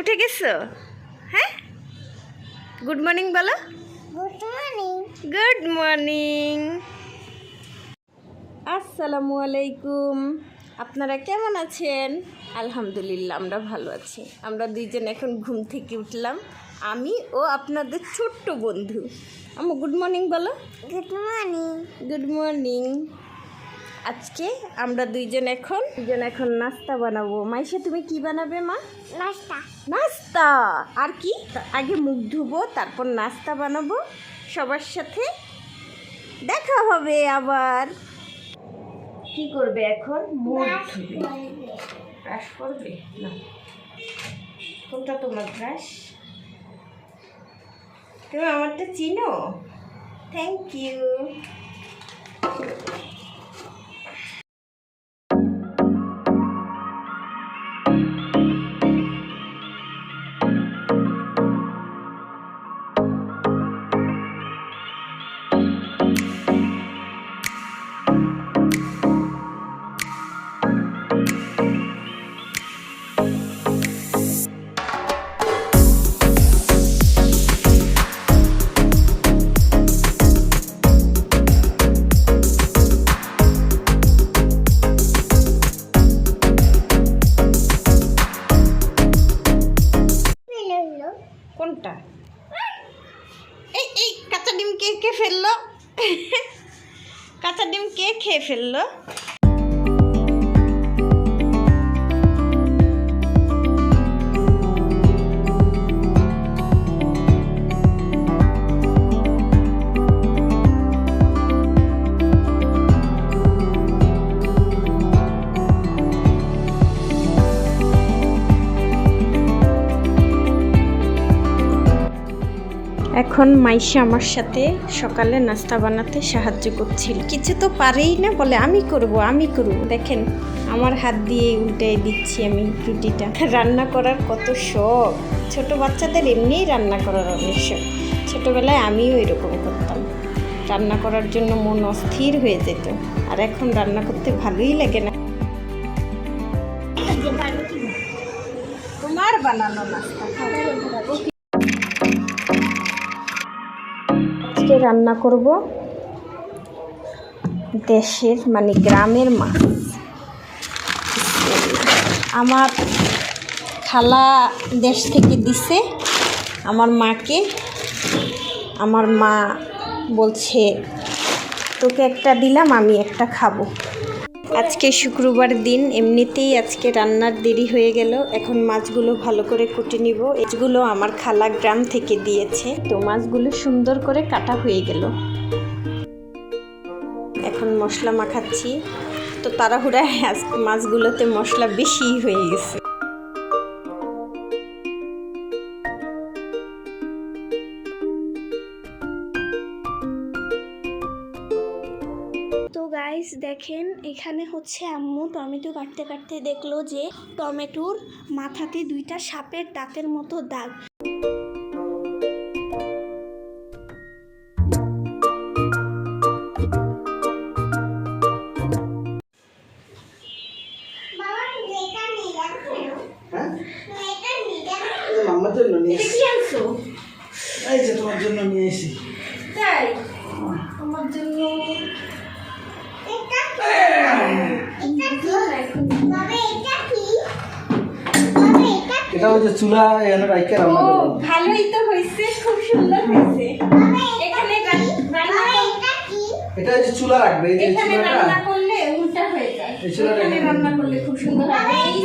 উঠে গেছো? হ্যাঁ? গুড মর্নিং বলো। গুড মর্নিং গুড মর্নিং আসসালামু আলাইকুম। আপনারা কেমন আছেন? আলহামদুলিল্লাহ আমরা ভালো আছি। আমরা দুইজন এখন ঘুম থেকে উঠলাম। আমি ও আপনাদের ছোট্ট বন্ধু। আমু গুড মর্নিং বলো। গুড মর্নিং গুড মর্নিং আজকে আমরা দুইজন এখন দুইজন এখন নাস্তা বানাবো। মাইশা তুমি কি বানাবে মা? নাস্তা। নাস্তা! আর কি? আগে মুখ ধুবো তারপর নাস্তা বানাবো। সবার সাথে দেখা হবে আবার। কি করবে এখন? মুখ ধুবে। ব্রাশ করবে? না। কোনটা তোমার ব্রাশ? তুমি আমারটা চিনো? থ্যাংক ইউ কে ফেলল? কাঁচা ডিম কে খেয়ে ফেলল? এখন মাইশা আমার সাথে সকালে নাস্তা বানাতে সাহায্য করছিল। কিছু তো পারেই না বলে, আমি করব আমি করব। দেখেন, আমার হাত দিয়ে উল্টাই দিচ্ছি আমি রুটিটা। রান্না করার কত শখ। ছোট বাচ্চাদের এমনিই রান্না করার অনেক শখ। ছোটোবেলায় আমিও এরকম করতাম। রান্না করার জন্য মন অস্থির হয়ে যেত। আর এখন রান্না করতে ভালোই লাগে না। তোমার বানানো নাস্তা। আজকে রান্না করব। দেশের মানে গ্রামের মাছ। আমার খালা দেশ থেকে দিছে, আমার মাকে। আমার মা বলছে, তোকে একটা দিলাম, আমি একটা খাব। আজকে শুক্রবার দিন, এমনিতেই আজকে রান্নার দেরি হয়ে গেল। এখন মাছগুলো ভালো করে কুটে নিব। এগুলো আমার খালা গ্রাম থেকে দিয়েছে। তো মাছগুলো সুন্দর করে কাটা হয়ে গেল। এখন মশলা মাখাচ্ছি। তো তাড়াহুড়ায় মাছগুলোতে মশলা বেশি হয়ে গেছে। গাইস দেখেন এখানে হচ্ছে আম্মু টমেটো কাটতে কাটতে দেখল যে টমেটোর মাথাতে দুইটা সাপের দাঁতের মতো দাগ। হ্যাঁ? জন্য নিয়ে এসেছি। এই যে তোমার জন্য নিয়ে এসেছি। তাই? আমার জন্য এটা ওই যে চুলা এখানে রাইকে রান্না ভালোই তো হয়েছে খুব সুন্দর হয়েছে। এখানে রান্না এটা যে চুলা রাখবে এই যে এখানে রান্না করলে উল্টা হয়ে যায়। এই চুলাটা এখানে রান্না করলে খুব সুন্দর হবে। এই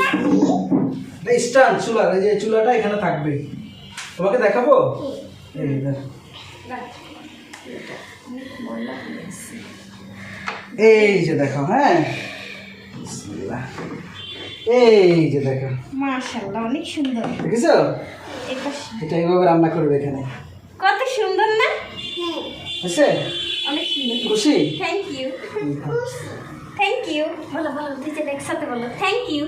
এই স্ট্যান্ড চুলা এই যে চুলাটা এখানে থাকবে। তোমাকে দেখাবো? এই দেখো। এই যে দেখো হ্যাঁ। এই যে দেখো। মাশাআল্লাহ অনেক সুন্দর। দেখেছ? এটা এটা এইভাবে রান্না করবে এখানে। কত সুন্দর না? হ্যাঁ। অনেক সুন্দর। খুশি? থ্যাংক ইউ থ্যাংক ইউ বলো বলো দুজন একসাথে বলো। থ্যাংক ইউ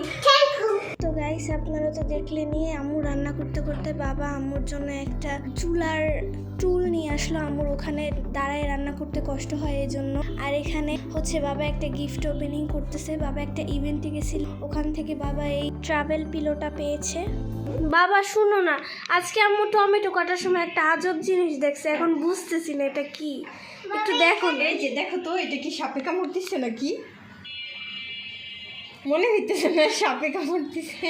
তো গাইস আপনারা তো দেখলে নিয়ে আম্মু রান্না করতে করতে বাবা আম্মুর জন্য একটা চুলার টুল নিয়ে আসলো। আম্মুর ওখানে দাঁড়ায় রান্না করতে কষ্ট হয় এই জন্য আর এখানে হচ্ছে বাবা একটা গিফট ওপেনিং করতেছে। বাবা একটা ইভেন্টে গেছিল। ওখান থেকে বাবা এই ট্রাভেল পিলোটা পেয়েছে। বাবা শুনো না। আজকে আম্মু টমেটো কাটার সময় একটা আজব জিনিস দেখছে। এখন বুঝতেছি না এটা কি। একটু দেখো এই যে দেখো তো এটা কি সাপে কামড় দিচ্ছে নাকি? মনে হইতেছে না সাপে কামড় দিছে।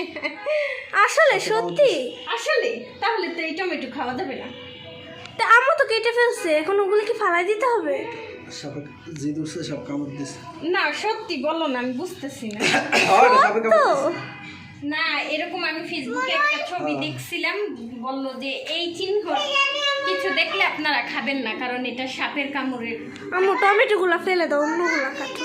আসলে সত্যি? আসলে? তাহলে তো এই টমেটো খাওয়া যাবে না। তা আম্মু তো কেটে ফেলছে এখন ওগুলো কি ফালাই দিতে হবে? সাপে যে দূরছে সব কামড় দিছে। না সত্যি বলো না আমি বুঝতেছি না। সাপে কামড় তো দিছে। না এরকম আমি ফেসবুকে একটা ছবি দেখছিলাম বলল যে এই চিহ্ন কিছু দেখলে আপনারা খাবেন না কারণ এটা সাপের কামড়ের আম্মু টমেটোগুলো ফেলে দাও অন্যগুলো কাটো।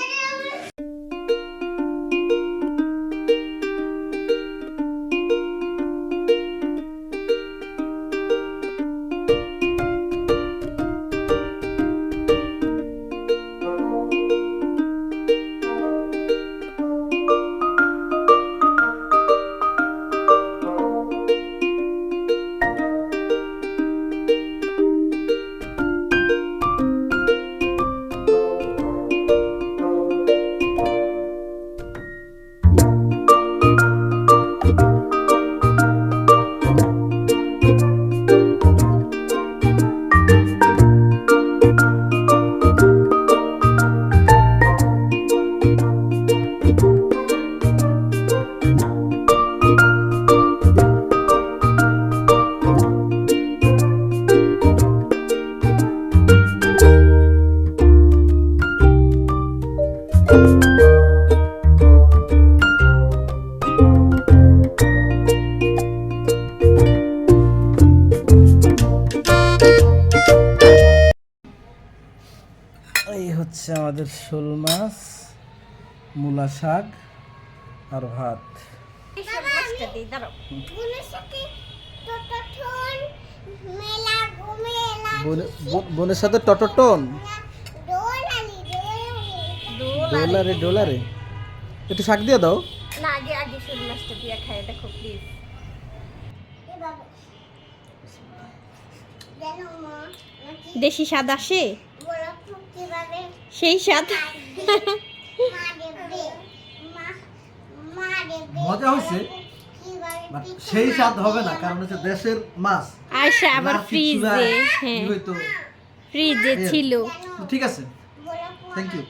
হচ্ছে আমাদের শোল মাছ মূলা শাক আর ভাত। বোনের সাথে টটটন ডলারে ডলারে। একটু শাক দিয়ে দাও। না আগে আগে শোল মাছটা দিয়ে খায় দেখো প্লিজ দেশি স্বাদ আসে? সেই সাত মজা হয়েছে সেই স্বাদ হবে না কারণ হচ্ছে দেশের মাছ। আবার ফ্রিজে হ্যাঁ। ফ্রিজে ছিল। ঠিক আছে। Thank you